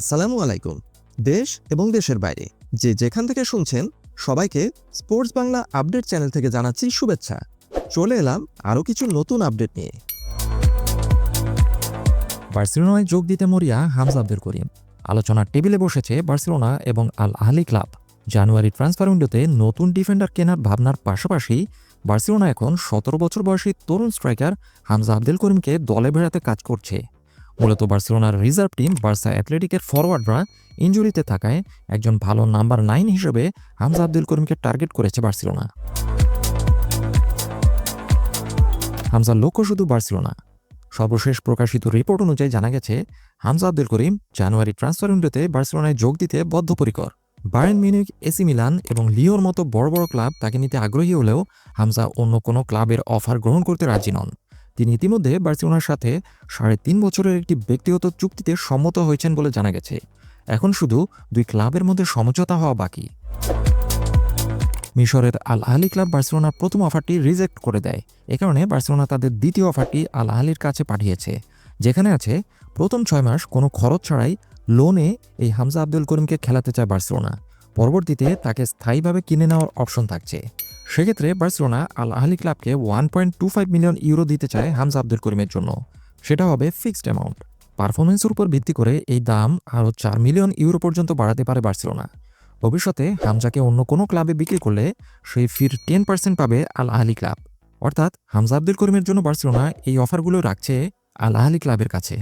আসসালামু আলাইকুম। দেশ এবং দেশের বাইরে, যে যেখান থেকে শুনছেন, সবাইকে স্পোর্টস বাংলা আপডেট চ্যানেল থেকে জানাচ্ছি শুভেচ্ছা। চলে এলাম আরও কিছু নতুন আপডেট নিয়ে। বার্সেলোনায় যোগ দিতে মরিয়া হামজা আব্দুল করিম। আলোচনার টেবিলে বসেছে বার্সেলোনা এবং আল আহলি ক্লাব। জানুয়ারি ট্রান্সফার উইন্ডোতে নতুন ডিফেন্ডার কেনার ভাবনার পাশাপাশি বার্সেলোনা এখন সতেরো বছর বয়সী তরুণ স্ট্রাইকার হামজা আব্দুল করিমকে দলে বেড়াতে কাজ করছে। মূলত বার্সেলোনার রিজার্ভ টিম বার্সা অ্যাথলেটিকের ফরওয়ার্ডরা ইঞ্জুরিতে থাকায় একজন ভালো নাম্বার নাইন হিসেবে হামজা আব্দুল করিমকে টার্গেট করেছে বার্সেলোনা। হামজার লক্ষ্য শুধু বার্সেলোনা। সর্বশেষ প্রকাশিত রিপোর্ট অনুযায়ী জানা গেছে, Hamza Abdul Karim January transfer উইন্ডোতে বার্সেলোনায় যোগ দিতে বদ্ধপরিকর। বায়ার্ন মিউনিক এসি মিলান এবং লিওর মতো বড় বড় ক্লাব তাকে নিতে আগ্রহী হলেও হামজা অন্য কোনো ক্লাবের অফার গ্রহণ করতে রাজি নন। তিনি ইতিমধ্যে বার্সেলোনার সাথে সাড়ে তিন বছরের একটি ব্যক্তিগত চুক্তিতে সম্মত হয়েছেন বলে জানা গেছে। এখন শুধু দুই ক্লাবের মধ্যে সমঝোতা হওয়া বাকি। মিশরের আল আহলি ক্লাব বার্সেলোনার প্রথম অফারটি রিজেক্ট করে দেয়। এ কারণে বার্সেলোনা তাদের দ্বিতীয় অফারটি আল আহলির কাছে পাঠিয়েছে, যেখানে আছে, প্রথম ছয় মাস কোনো খরচ ছাড়াই লোনে এই হামজা আব্দুল করিমকে খেলাতে চায় বার্সেলোনা। পরবর্তীতে তাকে স্থায়ীভাবে কিনে নেওয়ার অপশন থাকছে। সেক্ষেত্রে বার্সেলোনা আল আহলি ক্লাবকে one point two five million euro দিতে চায় হামজা আব্দুল করিমের জন্য। সেটা হবে ফিক্সড অ্যামাউন্ট পারফরমেন্সের উপর ভিত্তি করে এই দাম আরও চার মিলিয়ন ইউরো পর্যন্ত বাড়াতে পারে বার্সেলোনা। ভবিষ্যতে হামজাকে অন্য কোনো ক্লাবে বিক্রি করলে সেই ফির টেন পার্সেন্ট পাবে আল আহলি ক্লাব। অর্থাৎ হামজা আব্দুল করিমের জন্য বার্সেলোনা এই অফারগুলো রাখছে আল আহলি ক্লাবের কাছে।